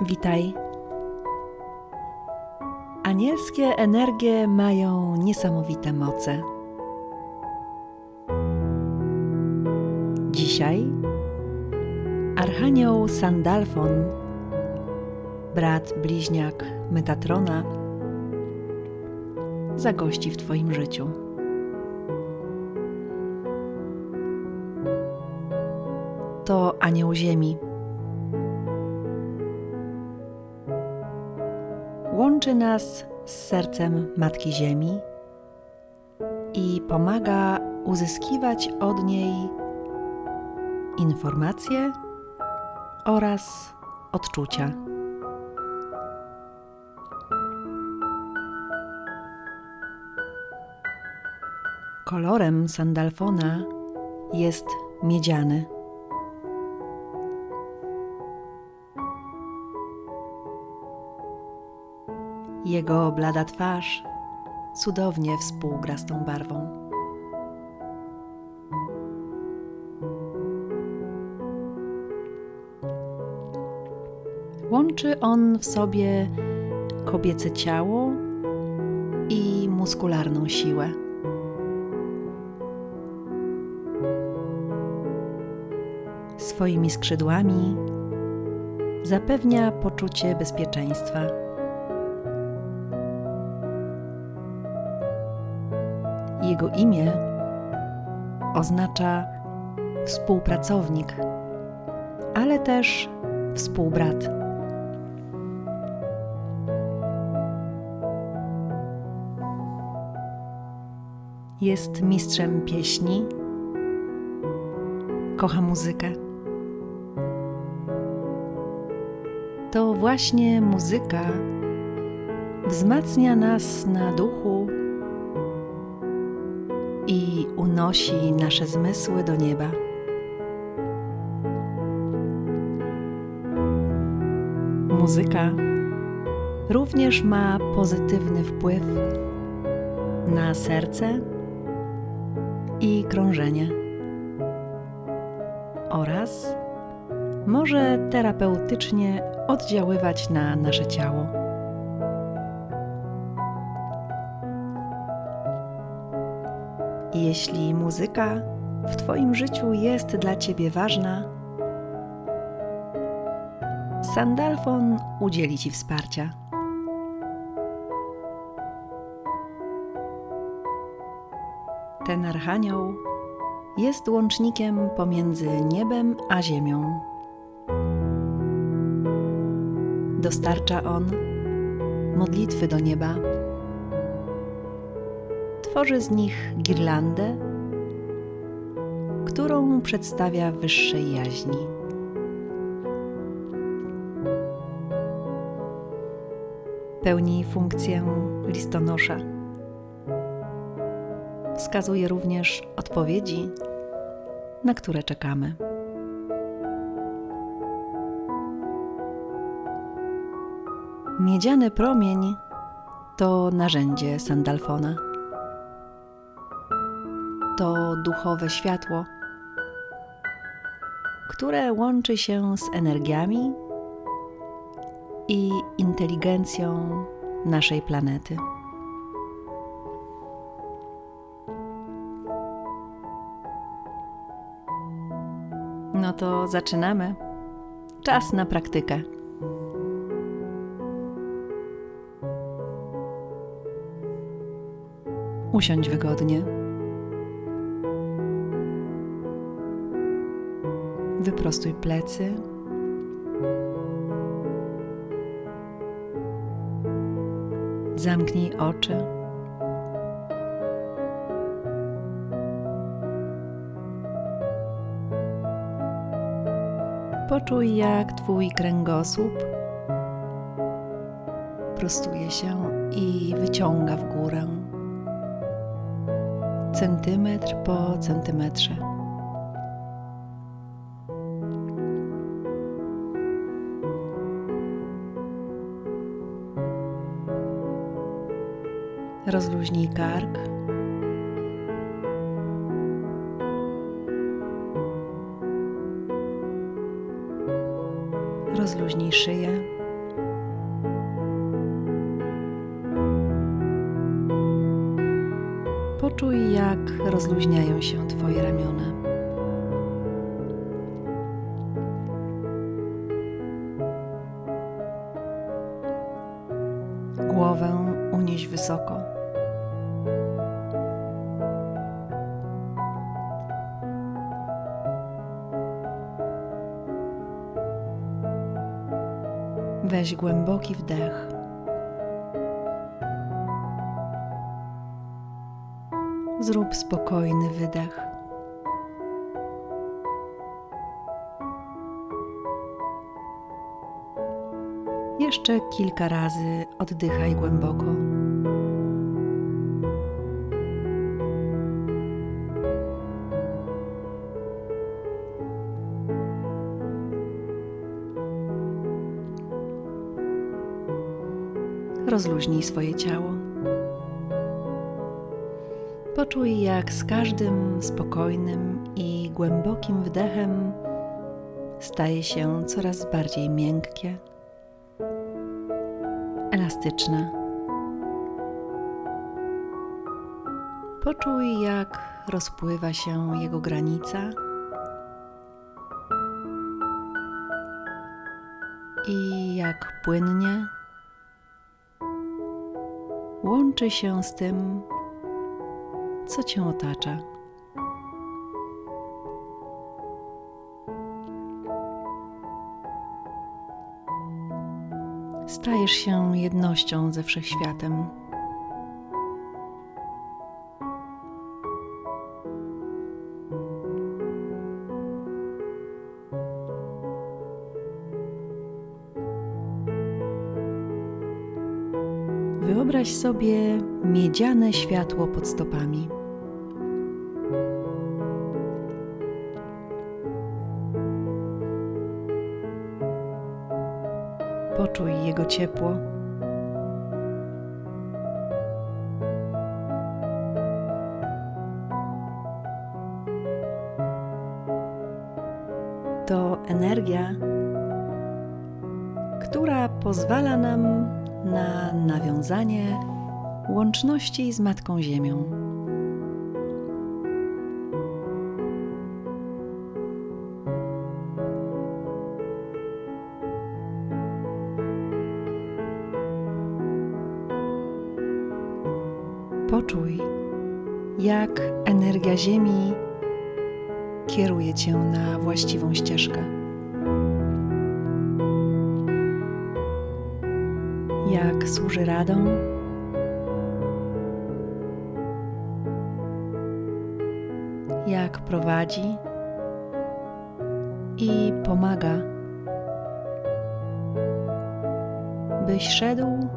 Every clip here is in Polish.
Witaj. Anielskie energie mają niesamowite moce. Dzisiaj Archanioł Sandalfon, brat bliźniak Metatrona, zagości w Twoim życiu. To anioł Ziemi. Łączy nas z sercem Matki Ziemi i pomaga uzyskiwać od niej informacje oraz odczucia. Kolorem sandalfona jest miedziany. Jego blada twarz cudownie współgra z tą barwą. Łączy on w sobie kobiece ciało i muskularną siłę. Swoimi skrzydłami zapewnia poczucie bezpieczeństwa. Jego imię oznacza współpracownik, ale też współbrat. Jest mistrzem pieśni, kocha muzykę. To właśnie muzyka wzmacnia nas na duchu i unosi nasze zmysły do nieba. Muzyka również ma pozytywny wpływ na serce i krążenie oraz może terapeutycznie oddziaływać na nasze ciało. Jeśli muzyka w Twoim życiu jest dla Ciebie ważna, Sandalfon udzieli Ci wsparcia. Ten archanioł jest łącznikiem pomiędzy niebem a ziemią. Dostarcza on modlitwy do nieba. Tworzy z nich girlandę, którą przedstawia wyższej jaźni. Pełni funkcję listonosza. Wskazuje również odpowiedzi, na które czekamy. Miedziany promień to narzędzie Sandalfona. Duchowe światło, które łączy się z energiami i inteligencją naszej planety. No to zaczynamy. Czas na praktykę. Usiądź wygodnie. Wyprostuj plecy. Zamknij oczy. Poczuj, jak Twój kręgosłup prostuje się i wyciąga w górę, centymetr po centymetrze. targ. Rozluźnij szyję. Poczuj, jak rozluźniają się Twoje ramiona. Głęboki wdech. Zrób spokojny wydech. Jeszcze kilka razy oddychaj głęboko. Rozluźnij swoje ciało. Poczuj, jak z każdym spokojnym i głębokim wdechem staje się coraz bardziej miękkie, elastyczne. Poczuj, jak rozpływa się jego granica i jak płynnie łączy się z tym, co cię otacza. Stajesz się jednością ze wszechświatem. Wyobraź sobie miedziane światło pod stopami. Poczuj jego ciepło. To energia, która pozwala nam na nawiązanie łączności z Matką Ziemią. Poczuj, jak energia Ziemi kieruje Cię na właściwą ścieżkę. Służy radą, jak prowadzi i pomaga, byś szedł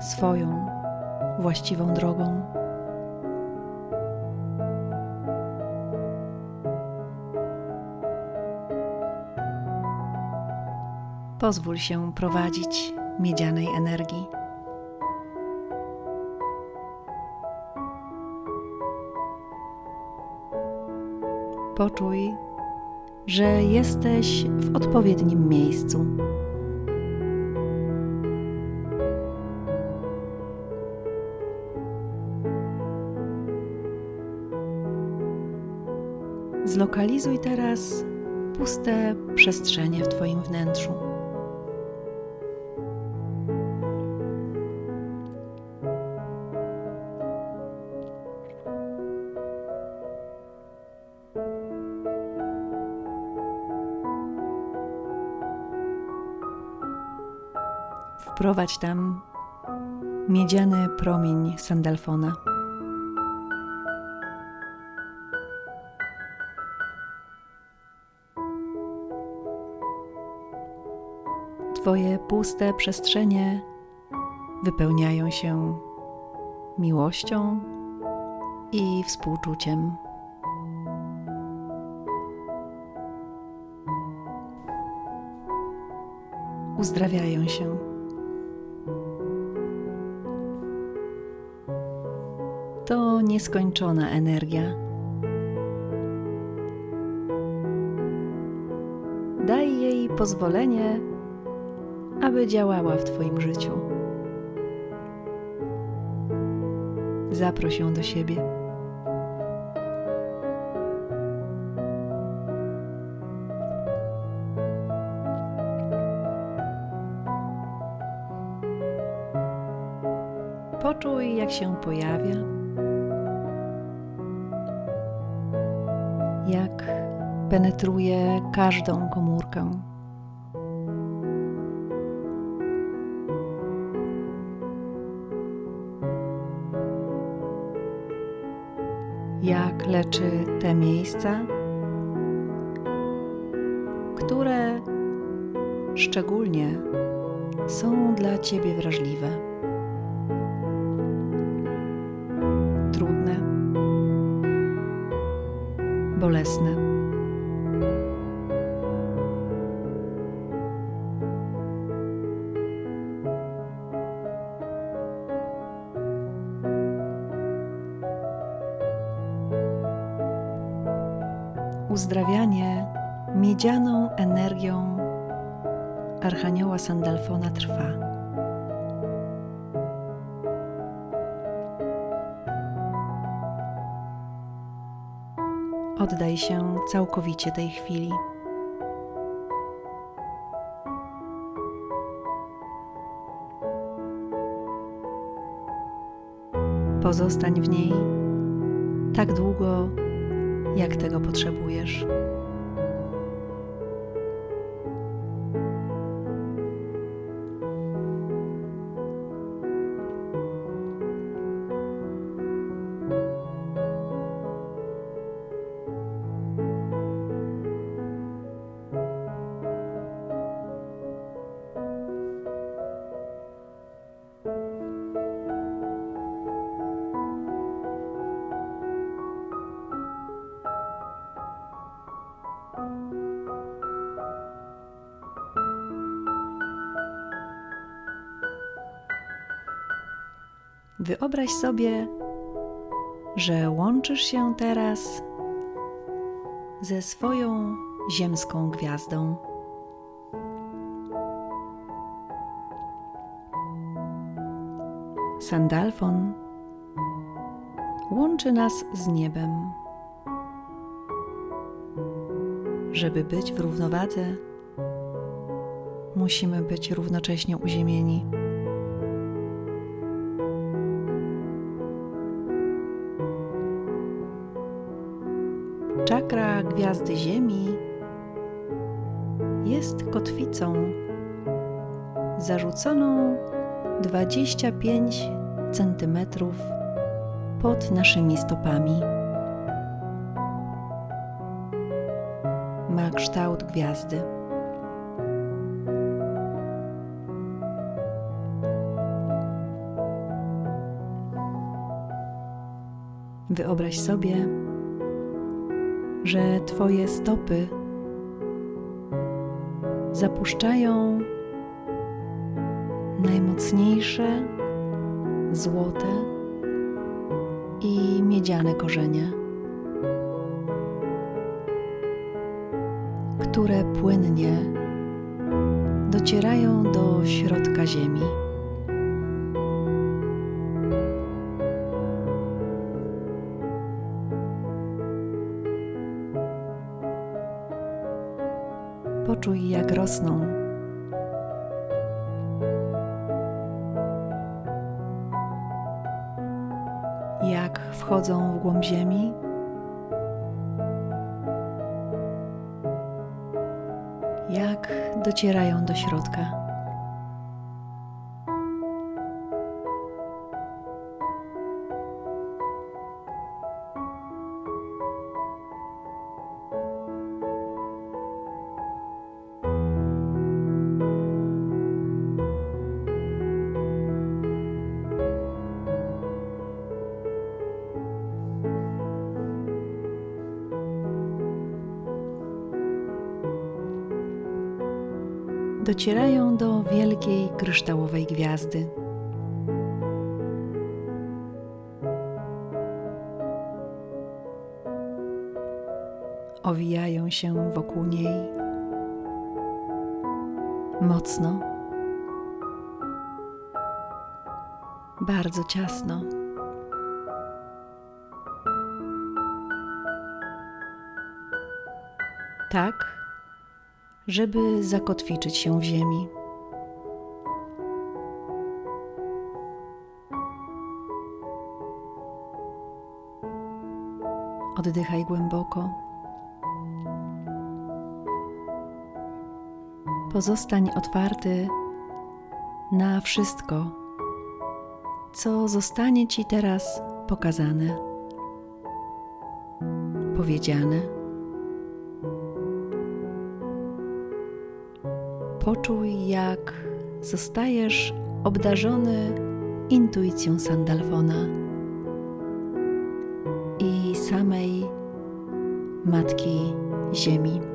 swoją właściwą drogą. Pozwól się prowadzić miedzianej energii. Poczuj, że jesteś w odpowiednim miejscu. Zlokalizuj teraz puste przestrzenie w Twoim wnętrzu. Wprowadź tam miedziany promień Sandalfona. Twoje puste przestrzenie wypełniają się miłością i współczuciem. Uzdrawiają się. Nieskończona energia. Daj jej pozwolenie, aby działała w Twoim życiu. Zaproś ją do siebie. Poczuj, jak się pojawia, penetruje każdą komórkę. Jak leczy te miejsca, które szczególnie są dla Ciebie wrażliwe. trudne, bolesne. Miedzianą energią Archanioła Sandalfona trwa. Oddaj się całkowicie tej chwili. Pozostań w niej tak długo, jak tego potrzebujesz. Wyobraź sobie, że łączysz się teraz ze swoją ziemską gwiazdą. Sandalfon łączy nas z niebem. Żeby być w równowadze, musimy być równocześnie uziemieni. Gwiazdy Ziemi jest kotwicą zarzuconą 25 cm pod naszymi stopami. Ma kształt gwiazdy. Wyobraź sobie, że Twoje stopy zapuszczają najmocniejsze złote i miedziane korzenie, które płynnie docierają do środka ziemi. Rosną. Jak wchodzą w głąb ziemi. Jak docierają do środka. docierają do wielkiej kryształowej gwiazdy. Owijają się wokół niej mocno, bardzo ciasno. Tak, żeby zakotwiczyć się w ziemi. Oddychaj głęboko. Pozostań otwarty na wszystko, co zostanie Ci teraz pokazane, powiedziane. Poczuj, jak zostajesz obdarzony intuicją Sandalfona i samej Matki Ziemi.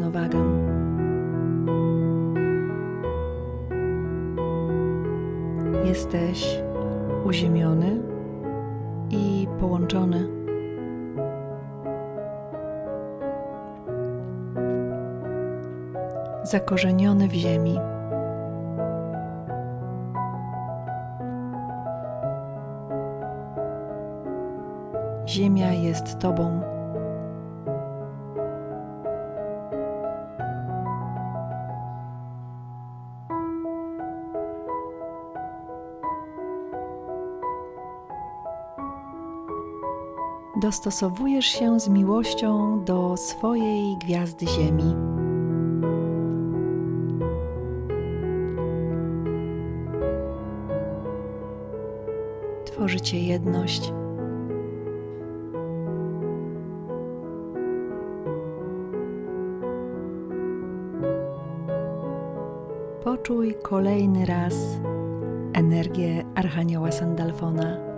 Równowagę. Jesteś uziemiony i połączony. Zakorzeniony w ziemi. Ziemia jest Tobą. Dostosowujesz się z miłością do swojej gwiazdy Ziemi. Tworzycie jedność. Poczuj kolejny raz energię Archanioła Sandalfona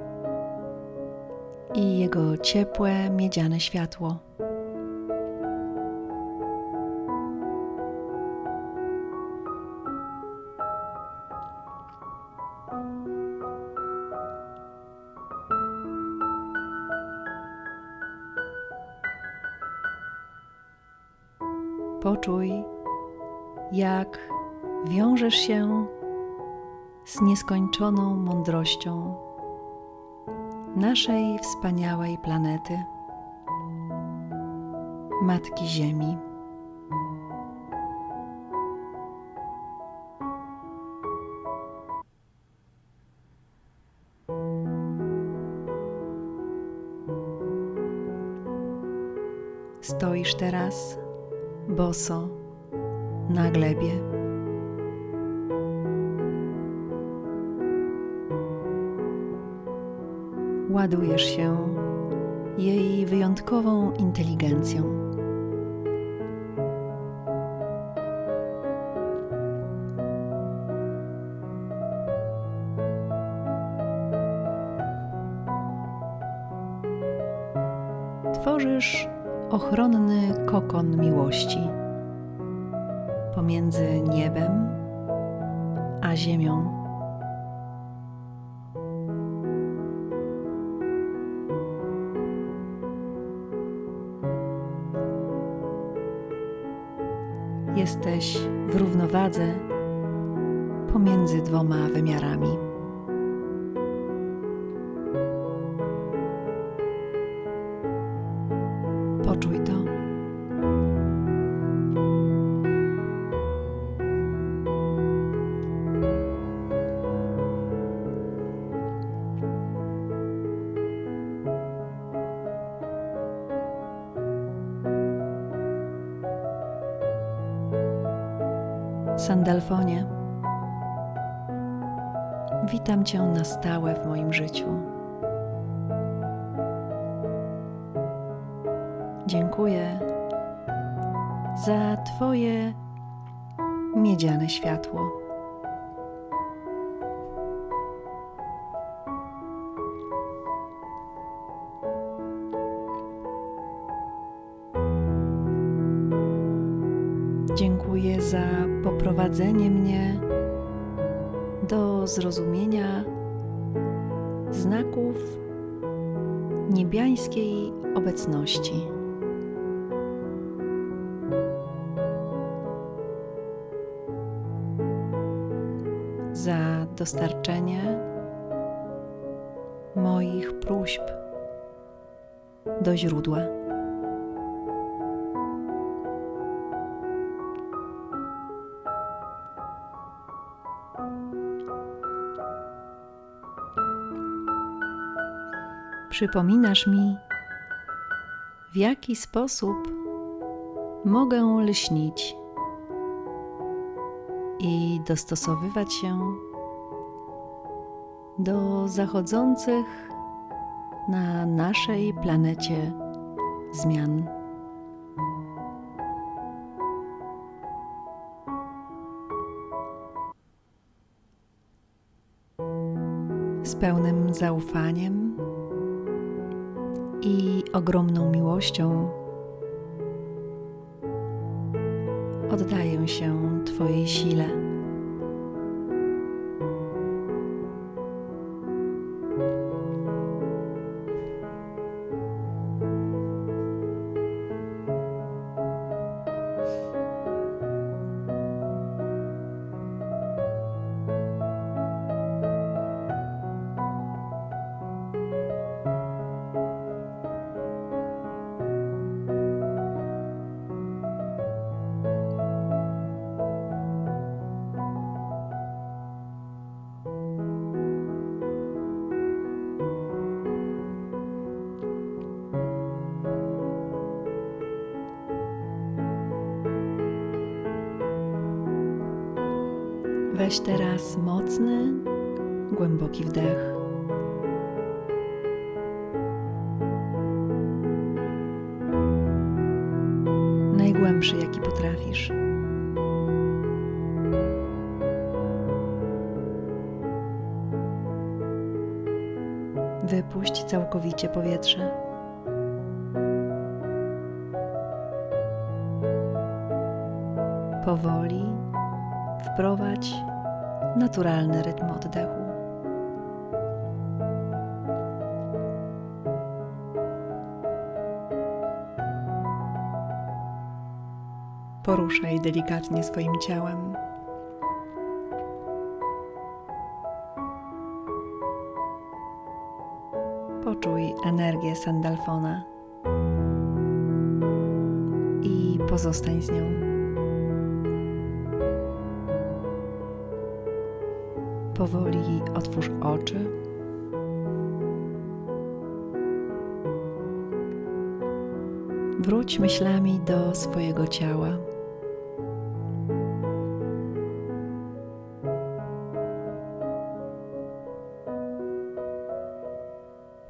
jego ciepłe, miedziane światło. Poczuj, jak wiążesz się z nieskończoną mądrością naszej wspaniałej planety, Matki Ziemi. Stoisz teraz boso na glebie. Ładujesz się jej wyjątkową inteligencją. Tworzysz ochronny kokon miłości pomiędzy niebem a ziemią. Jesteś w równowadze pomiędzy dwoma wymiarami. Sandalfonie, witam Cię na stałe w moim życiu. Dziękuję za Twoje miedziane światło. Poprowadzenie mnie do zrozumienia znaków niebiańskiej obecności. Za dostarczenie moich próśb do źródła. Przypominasz mi, w jaki sposób mogę lśnić i dostosowywać się do zachodzących na naszej planecie zmian. Z pełnym zaufaniem i ogromną miłością oddaję się Twojej sile. Weź teraz mocny, głęboki wdech. Najgłębszy, jaki potrafisz. Wypuść całkowicie powietrze. Powoli wprowadź naturalny rytm oddechu. Poruszaj delikatnie swoim ciałem. Poczuj energię Sandalfona i pozostań z nią. Powoli otwórz oczy. Wróć myślami do swojego ciała.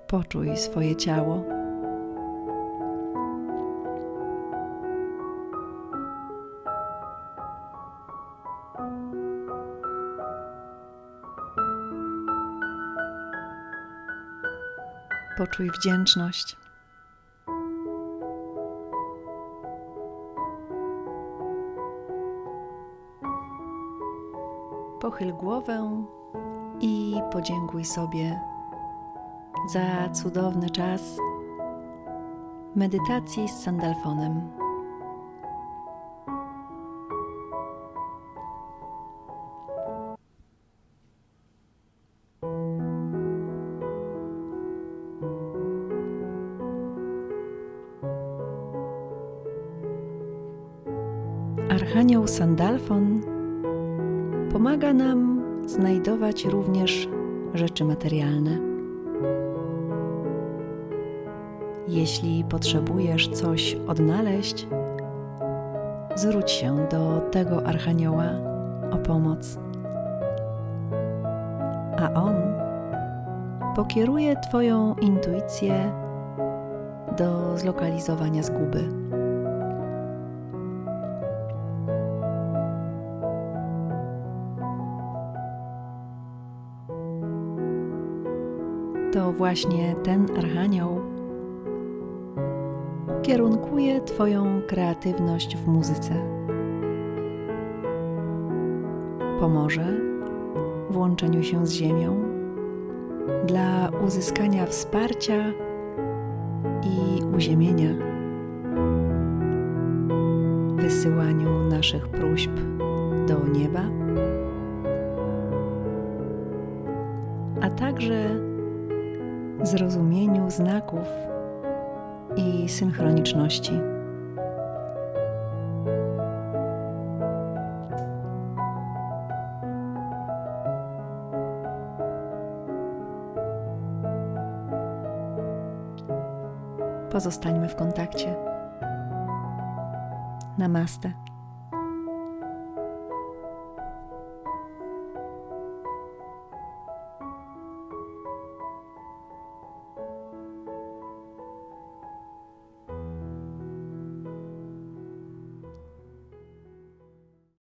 Poczuj swoje ciało. Poczuj wdzięczność. Pochyl głowę i podziękuj sobie za cudowny czas medytacji z sandalfonem. Archanioł Sandalfon pomaga nam znajdować również rzeczy materialne. Jeśli potrzebujesz coś odnaleźć, zwróć się do tego archanioła o pomoc, a on pokieruje Twoją intuicję do zlokalizowania zguby. Właśnie ten archanioł ukierunkuje Twoją kreatywność w muzyce. Pomoże w łączeniu się z Ziemią dla uzyskania wsparcia i uziemienia, wysyłaniu naszych próśb do nieba, a także zrozumieniu znaków i synchroniczności. Pozostańmy w kontakcie. Namaste.